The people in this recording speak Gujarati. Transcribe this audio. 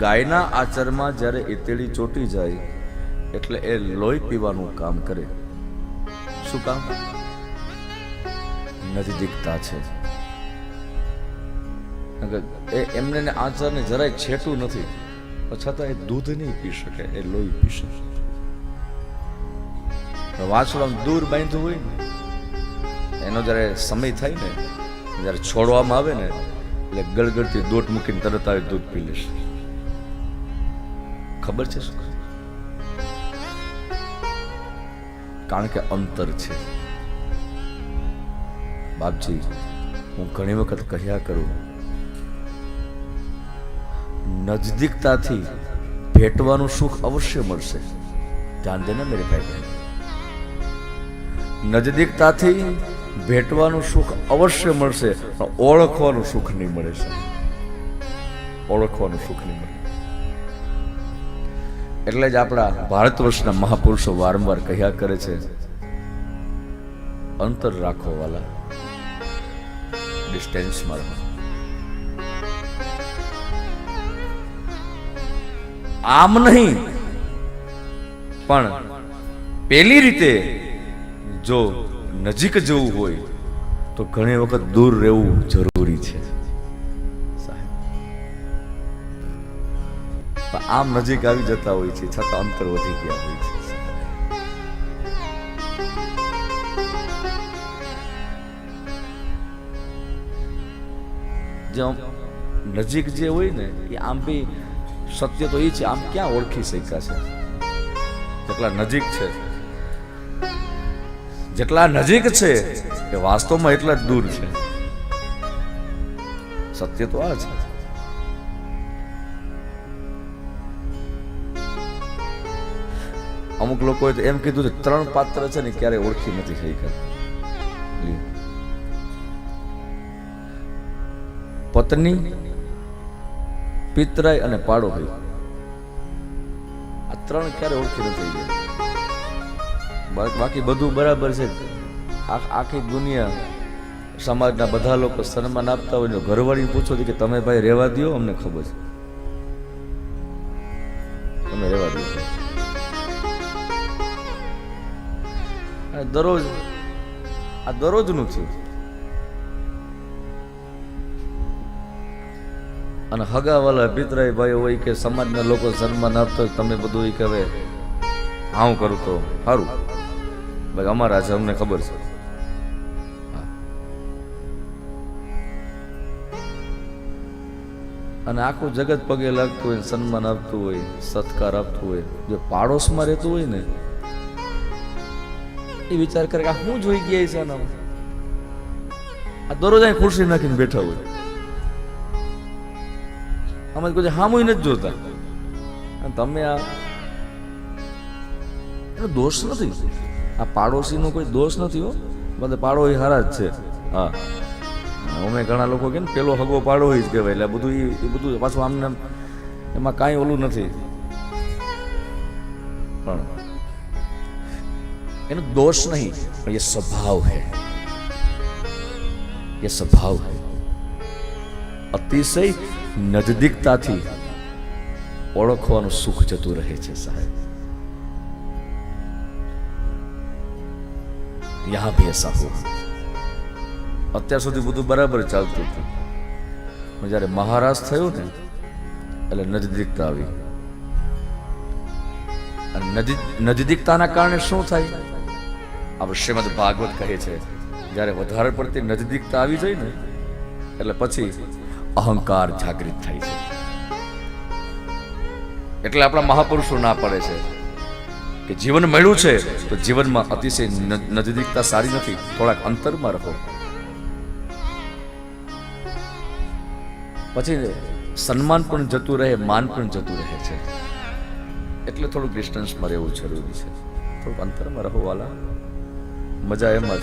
ગાયના આચરમાં જ્યારે ઇતેડી ચોટી જાય, એટલે એ લોહી પીવાનું કામ કરે. શું કામ? નજીકતા છે. એ એમને આચરને જરાય છેટું નથી છતાં એ દૂધ નહીં પી શકે, એ લોહી પી શકે. વાછડું દૂર બાંધ્યું હોય ને, એનો જ્યારે સમય થાય ને, જ્યારે છોડવામાં આવે ને, એટલે ગળગળતી દોટ મૂકીને તરત આવે દૂધ પી લેશે. ખબર છે શું કારણ કે અંતર છે. બાપજી, હું ઘણી વખત કહ્યા કરું. નજદીકતાથી ભેટવાનું સુખ અવશ્ય મળશે. ધ્યાન દેને મેરે ભાઈ બહેન નજદીકતાથી ભેટવાનું સુખ અવશ્ય મળશે ઓળખવાનું સુખ નહીં મળે છે ઓળખવાનું સુખ નહીં મળે. એટલે જ આપણા ભારત વર્ષના મહાપુરુષો વારંવાર કહ્યા કરે છે, અંતર રાખો વાલા. ડિસ્ટન્સમાં રહો. આમ નહીં, પણ પેલી રીતે જો નજીક જવું હોય તો ઘણી વખત દૂર રહેવું જરૂરી છે. આમ નજીક આવી જતા હોય છે, છતાં અંતર વધી ગયા હોય છે. જે નજીક જે હોય ને, એ આમ બી સત્ય તો એ છે, આમ ક્યાં ઓળખી શક્યા છે? જેટલા નજીક છે. જેટલા નજીક છે, એ વાસ્તવમાં એટલા જ દૂર છે. સત્ય તો આ છે. અમુક લોકોએ તો એમ કીધું છે, ત્રણ પાત્ર છે ને ક્યારે ઓળખી નથી થઈ લ્યો. પત્ની પિતરાય અને પાડોભાઈ આ ત્રણ ક્યારે ઓળખી નથી ગયા બાકી બધું બરાબર છે. આખી દુનિયા સમાજના બધા લોકો સન્માન આપતા હોય ઘરવાળી પૂછો કે તમે ભાઈ રહેવા દો અમને ખબર છે. તમે રહેવા દો દરરોજ આ દરરોજનું થયું અને હગાવાલા પિતરાય ભાઈ હોય કે સમાજના લોકો સન્માન આપતા તમે બધું એ કહે હા કરું તો સારું. ભાઈ, અમારા છે, અમને ખબર છે. અને આખું જગત પગે લાગતું હોય સન્માન આપતું હોય, સત્કાર આપતું હોય, જે પાડોશમાં રહેતું હોય ને એ વિચાર કરે કે હું જોઈ ગયા છે આનામાં? આ દરરોજ અહીં ખુરશી નાખીને બેઠા હોય. આમાં કોઈ હામુય નથી જોતા. અને તમે આ એનો દોષ નથી. આ પાડોશીનો કોઈ દોષ નથી હો. બધે પાડોશી હારા જ છે. હા. અમે ઘણા લોકો કે પેલો હગો પાડોશી જ કહેવાય. એટલે બધું એ બધું પાછું આમને આમ એમાં કાંઈ ઓલું નથી. પણ એનો દોષ નહીં, પણ એ સ્વભાવ હે. એ સ્વભાવ હે. અતિશય નજદીકતાથી ઓળખવાનું સુખ જતું રહે છે સાહેબ. યહાં ભી એસા હુઆ. અત્યાર સુધી બધું બરાબર ચાલતું હતું. પણ જ્યારે મહારાજ થયું ને, એટલે નજદીકતા આવી. અને નજદીકતાના કારણે શું થાય? આપણે શ્રીમદ ભાગવત કહે છે. જ્યારે વધારે પડતી નજદીકતા આવી જાય ને, એટલે પછી અહંકાર જાગૃત થાય છે. એટલે આપણા મહાપુરુષો ના પડે છે કે જીવન મળ્યું છે, તો જીવનમાં અતિશય નજદીકતા સારી નથી. થોડાક અંતરમાં રહો. પછી સન્માન પણ જતું રહે, માન પણ જતું રહે છે. એટલે થોડુંક ડિસ્ટન્સમાં રહેવું જરૂરી છે. થોડુંક અંતરમાં રહો વાલા. મજા એમ જ